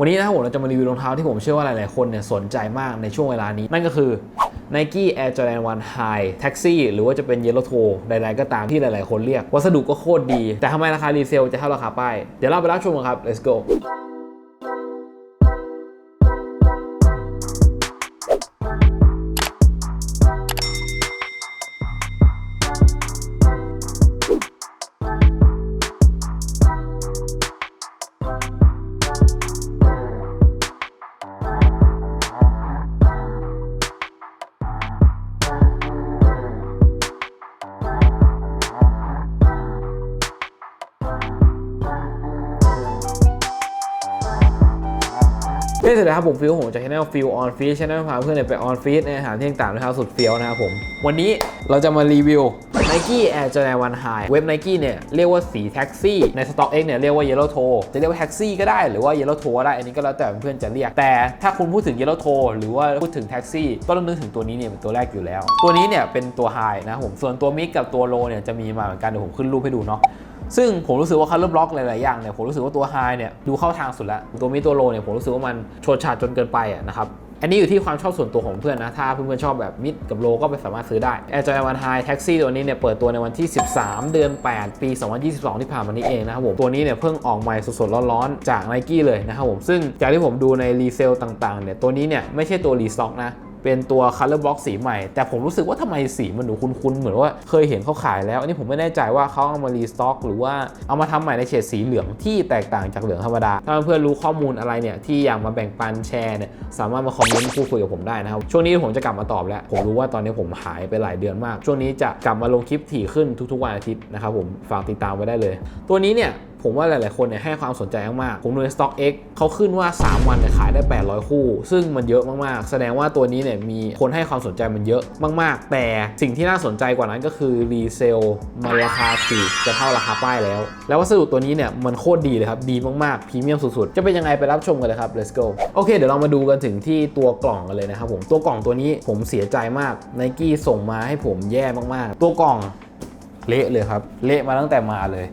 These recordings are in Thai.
วันนี้นะครับผมเราจะมารีวิวรองเท้าที่ผมเชื่อว่าหลาย ๆ คนเนี่ยสนใจมากในช่วงเวลานี้ นั่นก็คือ Nike Air Jordan 1 High Taxi หรือว่าจะเป็น Yellow Toe ใด ๆ ก็ตามที่หลาย ๆ คนเรียก วัสดุก็โคตรดี แต่ทำไมราคารีเซลจะเท่าราคาป้าย เดี๋ยวเราไปรับชมกันครับ let's go เฮ้ยสวัสดีครับผมฟิลผมจากช anel ฟิลออนฟีช anel พาเพื่อนไปออนฟีชในอาหารที่ต่างๆนะครับสุดเฟี้ยวนะครับผม วันนี้เราจะมารีวิว Nike Air Jordan 1 High เว็บ Nike เนี่ยเรียกว่าสีแท็กซี่ใน Stock X เนี่ยเรียกว่า Yellow Toe จะเรียกว่าแท็กซี่ก็ได้หรือว่า Yellow Toe ก็ได้ อันนี้ก็แล้วแต่เพื่อนจะเรียก แต่ถ้าคุณพูดถึง Yellow Toe หรือว่าพูดถึงแท็กซี่ก็ต้องนึกถึงตัวนี้เนี่ยเป็นตัวแรกอยู่แล้ว ตัวนี้เนี่ยเป็นตัว High นะผมส่วนตัวมิกกับตัวโลเนี่ยจะมีมาเหมือนกันเดี๋ยวผมขึ้นรูปให้ดูเนาะ ซึ่งผมรู้สึกว่าคัลเลอร์บล็อกหลาย ๆ อย่างเนี่ยผมรู้สึกว่าตัวไฮเนี่ยดูเข้าทางสุดแล้วตัวมิตัวโลเนี่ยผมรู้สึกว่ามันโชดฉาดจนเกินไปอะนะครับอันนี้อยู่ที่ความชอบส่วนตัวของเพื่อนนะ ถ้าเพื่อนๆชอบแบบมิดกับโลก็ไปสามารถซื้อได้ Air Jordan 1 High Taxi ตัวนี้เนี่ยเปิดตัวในวันที่ 13 เดือน 8 ปี 2022 ที่ผ่านมานี้เองนะครับผม ตัวนี้เนี่ยเพิ่งออกใหม่สดๆ ร้อนๆ จาก Nike เลยนะครับผม ซึ่งจากที่ผมดูในรีเซลต่างๆ เนี่ย ตัวนี้เนี่ยไม่ใช่ตัวรีสต็อกนะ เป็นตัว Color Block สีใหม่ แต่ผมรู้สึกว่าทำไมสีมันดูคุ้นๆ เหมือนว่าเคยเห็นเขาขายแล้ว อันนี้ผมไม่แน่ใจว่าเขาเอามารีสต็อกหรือว่าเอามาทำใหม่ในเฉดสีเหลืองที่แตกต่างจากเหลืองธรรมดา ถ้าเพื่อนรู้ข้อมูลอะไรเนี่ยที่อยากมาแบ่งปันแชร์เนี่ยสามารถมาคอมเมนต์พูดคุยกับผมได้นะครับ ช่วงนี้ผมจะกลับมาตอบแล้ว ผมรู้ว่าตอนนี้ผมหายไปหลายเดือนมาก ช่วงนี้จะกลับมาลงคลิปถี่ขึ้นทุกๆวันอาทิตย์นะครับผมฝากติดตามไว้ได้เลย ตัวนี้เนี่ย ผมว่าหลายๆคนเนี่ยให้ความสนใจมากๆผมดูใน Stock X เขาขึ้นว่า 3 วันเนี่ยขายได้ 800 คู่ ซึ่งมันเยอะมากๆ แสดงว่าตัวนี้เนี่ยมีคนให้ความสนใจมันเยอะมาก ๆ แต่สิ่งที่น่าสนใจกว่านั้นก็คือรีเซลมันราคาถูกจะเท่าราคาป้ายแล้ว แล้ววัสดุตัวนี้เนี่ยมันโคตรดีเลยครับ ดีมากๆพรีเมียมสุดๆ จะเป็นยังไงไปรับชมกันเลยครับ let's go โอเค เดี๋ยวเรามาดูกันถึงที่ตัวกล่องกันเลยนะครับผมตัวกล่องตัวนี้ผมเสียใจมาก Nike ส่งมาให้ผมแย่มากๆ ตัวกล่องเละเลยครับ เละมาตั้งแต่มาเลย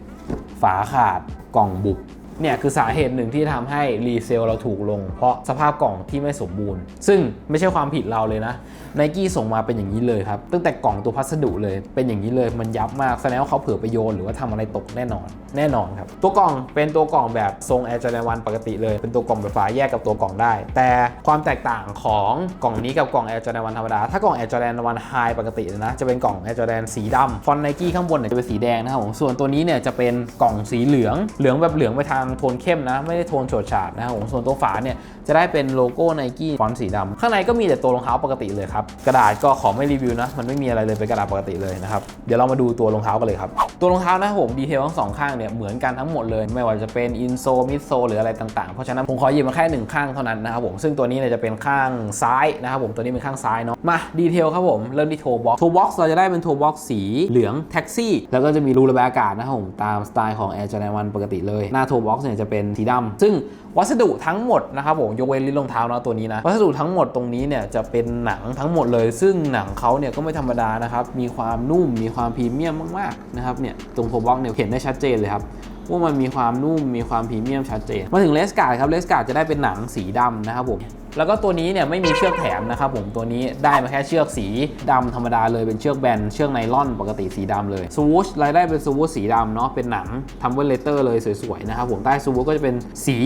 ฝาขาดกล่องบุบ เนี่ยคือสาเหตุหนึ่งที่ทำให้รีเซลเราถูกลง เพราะสภาพกล่องที่ไม่สมบูรณ์ ซึ่งไม่ใช่ความผิดเราเลยนะไนกี้ส่งมาเป็นอย่างนี้เลยครับ ตั้งแต่กล่องตัวพัสดุเลยเป็นอย่างนี้เลยมันยับมากแสดงว่าเขาเผื่อไปโยนหรือว่าทำอะไรตกแน่นอน แน่นอนครับ ตัวกล่องเป็นตัวกล่องแบบทรง Air Jordan 1ปกติเลย เป็นตัวกล่องแบบฝาแยกกับตัวกล่องได้ แต่ความแตกต่างของกล่องนี้กับกล่อง Air Jordan 1ธรรมดาถ้ากล่อง Air Jordan 1 High ปกตินะจะเป็นกล่อง Air Jordan สีดำฟอนไนกี้ข้างบนเนี่ยจะเป็นสีแดงนะครับผมส่วนตัวนี้เนี่ยจะเป็นกล่องสีเหลืองเหลืองแบบเหลืองไปทางโทนเข้มนะ ไม่ได้โทนโฉดฉาดนะครับผมส่วนตัวฝาเนี่ยจะได้เป็นโลโก้ไนกี้ฟอนต์สีดำข้างในก็มีแต่ตัวรองเท้าปกติเลยครับ กระดาษก็ขอไม่รีวิวนะ มันไม่มีอะไรเลยเป็นกระดาษปกติเลยนะครับ เดี๋ยวเรามาดูตัวรองเท้ากันเลยครับ ตัวรองเท้านะครับผมดีเทลทั้งสองข้างเนี่ยเหมือนกันทั้งหมดเลย ไม่ว่าจะเป็นอินโซมิดโซหรืออะไรต่างๆ เพราะฉะนั้นผมขอหยิบมาแค่หนึ่งข้างเท่านั้นนะครับผมซึ่งตัวนี้เนี่ยจะเป็นข้างซ้ายนะครับผมตัวนี้เป็นข้างซ้ายเนาะมาดีเทลครับผมเริ่มที่โทบ็อกโทบ็อกเราจะได้เป็นโทบ็อกสีเหลืองแท็กซี่ แล้วก็จะมีรูระบายอากาศนะครับผมตามสไตล์ของ Air Jordan 1ปกติเลยหน้าโทบ็อกเนี่ยจะเป็นสีดำซึ่งวัสดุทั้งหมดนะครับผมยกเว้นลิ้นรองเท้านะตัวนี้นะวัสดุทั้งหมดตรงนี้เนี่ยจะเป็นหนังทั้งหมดเลย ซึ่งหนังเขาเนี่ยก็ไม่ธรรมดานะครับมีความนุ่มมีความพรีเมียมมากๆนะครับเนี่ยตรงโทบ็อกเนี่ยเห็นได้ชัดเจนเลยครับว่ามันมีความนุ่มมีความพรีเมียมชัดเจน มาถึงเลสการ์ดครับเลสการ์ดจะได้เป็นหนังสีดำนะครับผมแล้วก็ตัวนี้เนี่ยไม่มีเชือกแถมนะครับผมตัวนี้ได้มาแค่เชือกสีดำธรรมดาเลยเป็นเชือกแบนเชือกไนล่อนปกติสีดำเลยสวูชรายได้เป็นสวูชสีดำเนาะเป็นหนังทำเวลเลเตอร์เลยสวยๆนะครับผมใต้สวูชก็จะเป็นสี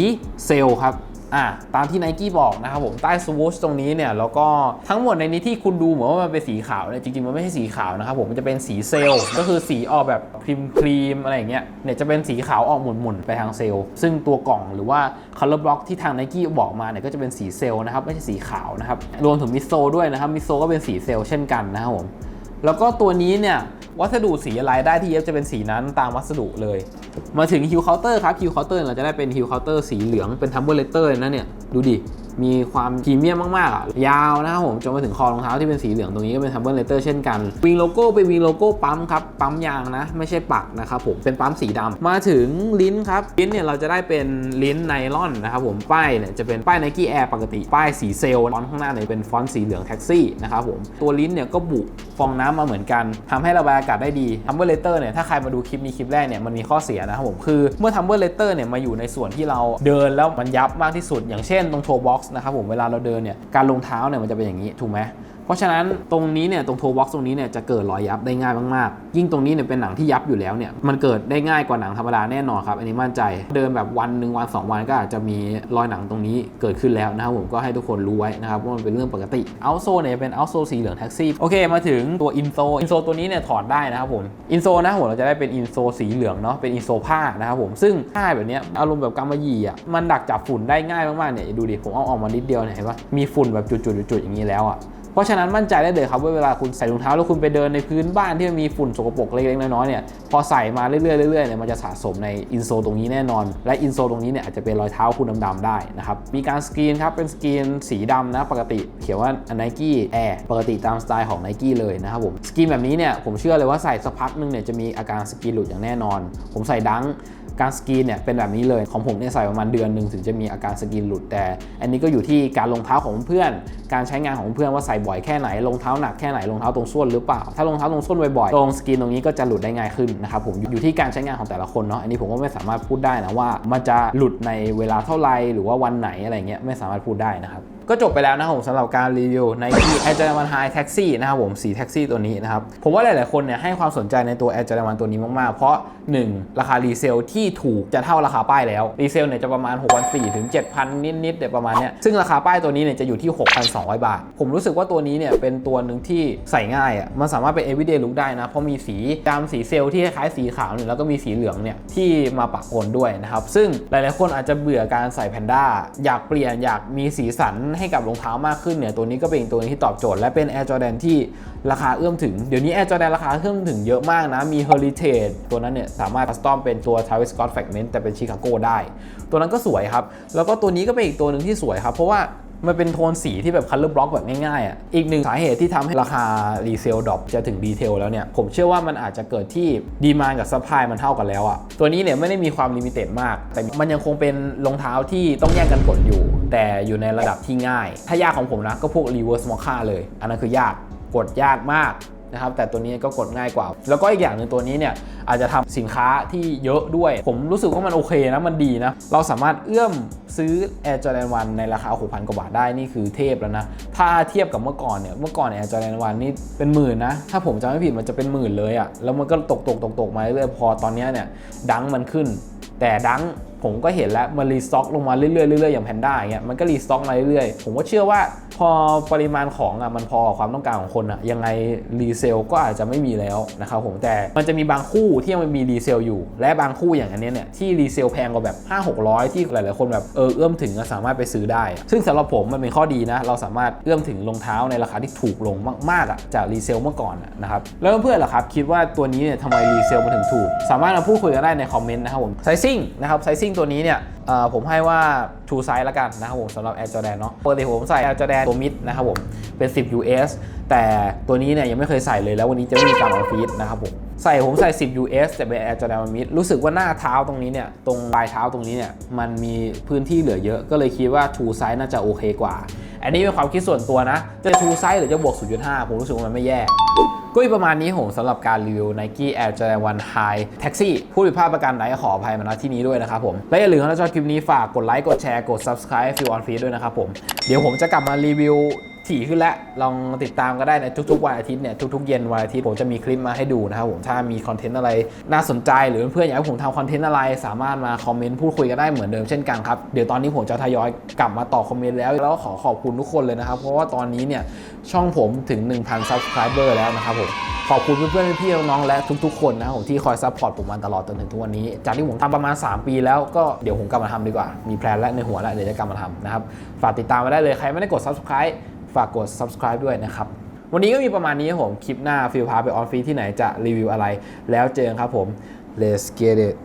เซลครับ อะตามที่ n นกี้บอกนะครับผมใต้สวูชตรงนี้เนี่ยแล้วก็ทั้งหมดในนี้ที่คุณดูเหมือนว่ามันเป็นสีขาวเนี่ยจริงๆ มันไม่ใช่สีขาวนะครับผมมันจะเป็นสีเซลล์ก็คือสีออกแบบครีมครีมอะไรอย่างเงี้ยเนี่ยจะเป็นสีขาวออกหมุนๆไปทางเซลล์ ซึ่งตัวกล่องหรือว่า color block ที่ทาง n นกี้บอกมาเนี่ยก็จะเป็นสีเซลล์นะครับไม่ใช่สีขาวนะครับรวมถึงมิโซด้วยนะครับมิโซก็เป็นสีเซลล์เช่นกันนะครับผม แล้วก็ตัวนี้เนี่ยวัสดุสีอะไรได้ที่เย็บจะเป็นสีนั้นตามวัสดุเลย มาถึงฮิวเคาน์เตอร์ครับฮิวเคาน์เตอร์เราจะได้เป็นฮิวเคาน์เตอร์สีเหลืองเป็นทัมเบอร์เลเตอร์นะเนี่ยดูดิ มีความพรีเมียมมากๆอะยาวนะครับผมจนมาถึงคอรองเท้าที่เป็นสีเหลืองตรงนี้ก็เป็น Humble Leather เช่นกันวิงโลโก้เป็นวิงโลโก้ปั๊มครับปั๊มยางนะ ไม่ใช่ปักนะครับผมเป็นปั๊มสีดำมาถึงลิ้นครับลิ้นเนี่ยเราจะได้เป็นลิ้นไนลอนนะครับผมป้ายเนี่ยจะเป็นป้าย Nike Air ปกติป้ายสีเซลล์ฟอนต์ข้างหน้าเนี่ยเป็นฟอนต์สีเหลืองแท็กซี่นะครับผมตัวลิ้นเนี่ยก็บุฟองน้ำมาเหมือนกันทำให้ระบายอากาศได้ดี Humble Letter เนี่ยถ้าใครมาดูคลิปนี้คลิปแรกเนี่ยมันมีข้อเสียนะครับผมคือเมื่อ Humble Letter เนี่ยมาอยู่ในส่วนที่เราเดินแล้วมันยับมากที่สุด อย่างเช่นตรงโทบ็อกนะครับผมเวลาเราเดินเนี่ยการลงเท้าเนี่ยมันจะเป็นอย่างนี้ถูกไหม เพราะฉะนั้นตรงนี้เนี่ยตรงโทบ็อกซ์ตรงนี้เนี่ยจะเกิดรอยยับได้ง่ายมากๆ ยิ่งตรงนี้เนี่ยเป็นหนังที่ยับอยู่แล้วเนี่ยมันเกิดได้ง่ายกว่าหนังธรรมดาแน่นอนครับอันนี้มั่นใจ เดินแบบวันหนึ่งวันสองวันก็อาจจะมีรอยหนังตรงนี้เกิดขึ้นแล้วนะครับผมก็ให้ทุกคนรู้ไว้นะครับว่ามันเป็นเรื่องปกติเอาโซเนี่ยเป็นเอาโซสีเหลืองแท็กซี่โอเคมาถึงตัวอินโซอินโซตัวนี้เนี่ยถอดได้นะครับผมอินโซนะผมเราจะได้เป็นอินโซสีเหลืองเนาะเป็นอินโซผ้านะครับผมซึ่งผ้าแบบเนี้ยอารมณ์แบบกำมะหยี่อะมันดักจับฝุ่นได้ง่ายมากๆเนี่ยดูดิผมเอาออกมานิดเดียวเนี่ยเห็นปะมีฝุ่นแบบจุดๆๆอย่างนี้แล้วอะ เพราะฉะนั้นมั่นใจได้เลยครับว่าเวลาคุณใส่รองเท้าแล้วคุณไปเดินในพื้นบ้านที่มันมีฝุ่นสกปรกเล็กๆน้อยๆเนี่ยพอใส่มาเรื่อยๆเรื่อยๆเนี่ยมันจะสะสมในอินโซตรงนี้แน่นอน และอินโซตรงนี้เนี่ยอาจจะเป็นรอยเท้าคุณดำๆได้นะครับมีการสกรีนครับเป็นสกรีนสีดำนะปกติเขียนว่า Nike Air ปกติตามสไตล์ของ Nike เลยนะครับผมสกรีนแบบนี้เนี่ยผมเชื่อเลยว่าใส่สักพักหนึงเนี่ยจะมีอาการสกรีนหลุดอย่างแน่นอน ผมใส่ดังการสกรีนเนี่ยเป็นแบบนี้เลยของผมเนี่ยใส่ประมาณเดือนหนึ่งถึงจะมีอาการสกรีนหลุดแต่ อันนี้ก็อยู่ที่การรองเท้าของเพื่อน การใช้งานของเพื่อนว่าใส่บ่อยแค่ไหนรองเท้าหนักแค่ไหนรองเท้าตรงส้นหรือเปล่า ถ้ารองเท้าตรงส้นบ่อยๆตรงสกินตรงนี้ก็จะหลุดได้ง่ายขึ้นนะครับผมอยู่ที่การใช้งานของแต่ละคนเนาะอันนี้ผมก็ไม่สามารถพูดได้นะว่า มันจะหลุดในเวลาเท่าไหรหรือว่าวันไหนอะไรเงี้ยไม่สามารถพูดได้นะครับ ก็จบไปแล้วนะครับผมสำหรับการรีวิว Nike Air Jordan 1 High Taxi นะครับผมสีแท็กซี่ตัวนี้นะครับ ผมว่าหลาย ๆ คนเนี่ยให้ความสนใจในตัว Air Jordan 1 ตัวนี้มาก ๆ เพราะ 1. ราคารีเซลที่ถูกจะเท่าราคาป้ายแล้ว รีเซลเนี่ยจะประมาณ 6,400ถึง7,000 นิด ๆ เดี๋ยวประมาณเนี้ยซึ่งราคาป้ายตัวนี้เนี่ยจะอยู่ที่ 6,200 บาท ผมรู้สึกว่าตัวนี้เนี่ยเป็นตัวหนึ่งที่ใส่ง่ายอะมันสามารถเป็น everyday look ได้นะเพราะมีสีดำสีเซลที่คล้ายสีขาวเนี่ยแล้วก็มีสีเหลืองเนี่ยที่มาปะปนด้วยนะครับซึ่งหลาย ๆ คนอาจจะเบื่อการใส่แพนด้าอยากเปลี่ยนอยากมีสีสันให้กับรองเท้ามากขึ้นเนี่ยตัวนี้ก็เป็นอีกตัวหนึงที่ตอบโจทย์ และเป็น Air Jordan ที่ราคาเอื้อมถึง เดี๋ยวนี้ Air Jordan ราคาเอื้อมถึงเยอะมากนะ มี Heritage ตัวนั้นเนี่ยสามารถคัสตอมเป็นตัว Travis Scott Fragment แต่เป็นชิคาโกได้ ตัวนั้นก็สวยครับ แล้วก็ตัวนี้ก็เป็นอีกตัวหนึ่งที่สวยครับ เพราะว่า มันเป็นโทนสีที่แบบคัลเลอร์บล็อกแบบง่ายๆอะ อีกหนึ่งสาเหตุที่ทำให้ราคารีเซลดรอปจะถึงดีเทลแล้วเนี่ย ผมเชื่อว่ามันอาจจะเกิดที่ดีมานกับซัพพลายมันเท่ากันแล้วอะ ตัวนี้เนี่ยไม่ได้มีความลิมิเต็ดมาก แต่มันยังคงเป็นรองเท้าที่ต้องแย่งกันกดอยู่ แต่อยู่ในระดับที่ง่าย ถ้ายากของผมนะก็พวกรีเวิร์สมอค่าเลย อันนั้นคือยากกดยากมาก นะครับแต่ตัวนี้ก็กดง่ายกว่า แล้วก็อีกอย่างหนึ่งตัวนี้เนี่ยอาจจะทำสินค้าที่เยอะด้วย ผมรู้สึกว่ามันโอเคนะมันดีนะ เราสามารถเอื้อมซื้อ Air Jordan 1ในราคา 6,000 กว่าบาทได้นี่คือเทพแล้วนะ ถ้าเทียบกับเมื่อก่อนเนี่ยเมื่อก่อน Air Jordan 1นี่เป็นหมื่นนะ ถ้าผมจำไม่ผิดมันจะเป็นหมื่นเลยอะ่ะแล้วมันก็ตกตกตกตกมาเรื่อยๆพอตอนนี้เนี่ยดังมันขึ้น แต่ดังผมก็เห็นแล้วมันรีสต็อกลงมาเรื่อยๆเรื่อยๆอย่างแพนด้าอย่างเงี้ยมันก็รีสต็อกมาเรื่อยๆ ผมก็เชื่อว่าพอปริมาณของอะมันพอกับความต้องการของคนอะยังไงรีเซลก็อาจจะไม่มีแล้วนะครับผมแต่มันจะมีบางคู่ที่ยังมีรีเซลอยู่ และบางคู่อย่างอันเนี้ยเนี่ยที่รีเซลแพงกว่าแบบ5 600 ที่หลายๆคนแบบเออเอื้อมถึงอะสามารถไปซื้อได้ ซึ่งสำหรับผมมันเป็นข้อดีนะ เราสามารถเอื้อมถึงรองเท้าในราคาที่ถูกลงมากๆอะจากรีเซลเมื่อก่อนนะครับแล้วเพื่อนๆล่ะครับคิดว่าตัวนี้เนี่ยทำไมรีเซลมันถึงถูก สามารถมาพูดคุยกันได้ในคอมเมนต์นะครับผมไซซิ่งนะครับไซซิ่งตัวนี้เนี่ยผมให้ว่า True Size ละกันนะครับผมสำหรับ Air Jordan เนาะปกติผมใส่ Air Jordan ตัวมิดนะครับผมเป็น 10 US แต่ตัวนี้เนี่ยยังไม่เคยใส่เลยแล้ววันนี้จะไม่มีการออนฟีดนะครับผมใส่ผมใส่ 10 US แต่เป็น Air Jordan มิดรู้สึกว่าหน้าเท้าตรงนี้เนี่ยตรงปลายเท้าตรงนี้เนี่ยมันมีพื้นที่เหลือเยอะ ก็เลยคิดว่า True Size น่าจะโอเคกว่า อันนี้เป็นความคิดส่วนตัวนะจะ True Size หรือจะบวก 0.5 ผมรู้สึกว่ามันไม่แย่ ก็มีประมาณนี้ผมสำหรับการรีวิว Nike Air Jordan 1 High Taxi ผู้ผิดพลาดประกันไหนขออภัยมาณที่นี้ด้วยนะครับผม และอย่าลืมถ้าชอบคลิปนี้ฝากกดไลค์กดแชร์กด Subscribe Feel on Feed ด้วยนะครับผม เดี๋ยวผมจะกลับมารีวิว ถี่ขึ้นแล้ว ลองติดตามก็ได้ในทุกๆวันอาทิตย์เนี่ยทุกๆเย็นวันอาทิตย์ผมจะมีคลิปมาให้ดูนะครับผมถ้ามีคอนเทนต์อะไรน่าสนใจหรือเพื่อนๆอยากให้ผมทำคอนเทนต์อะไร สามารถมาคอมเมนต์พูดคุยกันได้เหมือนเดิมเช่นกันครับเดี๋ยวตอนนี้ผมจะทยอยกลับมาตอบคอมเมนต์แล้วแล้วก็ขอขอบคุณทุกคนเลยนะครับเพราะว่าตอนนี้เนี่ยช่องผมถึง 1,000 Subscriber แล้วนะครับผมขอบคุณเพื่อนๆพี่ๆน้องๆและทุกๆคนนะผมที่คอยซัพพอร์ตผมมาตลอดจนถึงทุกวันนี้ จากที่ผมทำประมาณ 3 ปีแล้วก็เดี๋ยวผมกลับมาทำดีกว่า มีแพลนและในหัวแล้วเดี๋ยวจะกลับมาทำนะครับ ฝากติดตามมาได้เลยใครไม่ได้กด subscribe ฝากกด subscribe ด้วยนะครับ วันนี้ก็มีประมาณนี้ครับผม คลิปหน้าฟิลพาไปออนฟีที่ไหนจะรีวิวอะไร แล้วเจอกันครับผม let's get it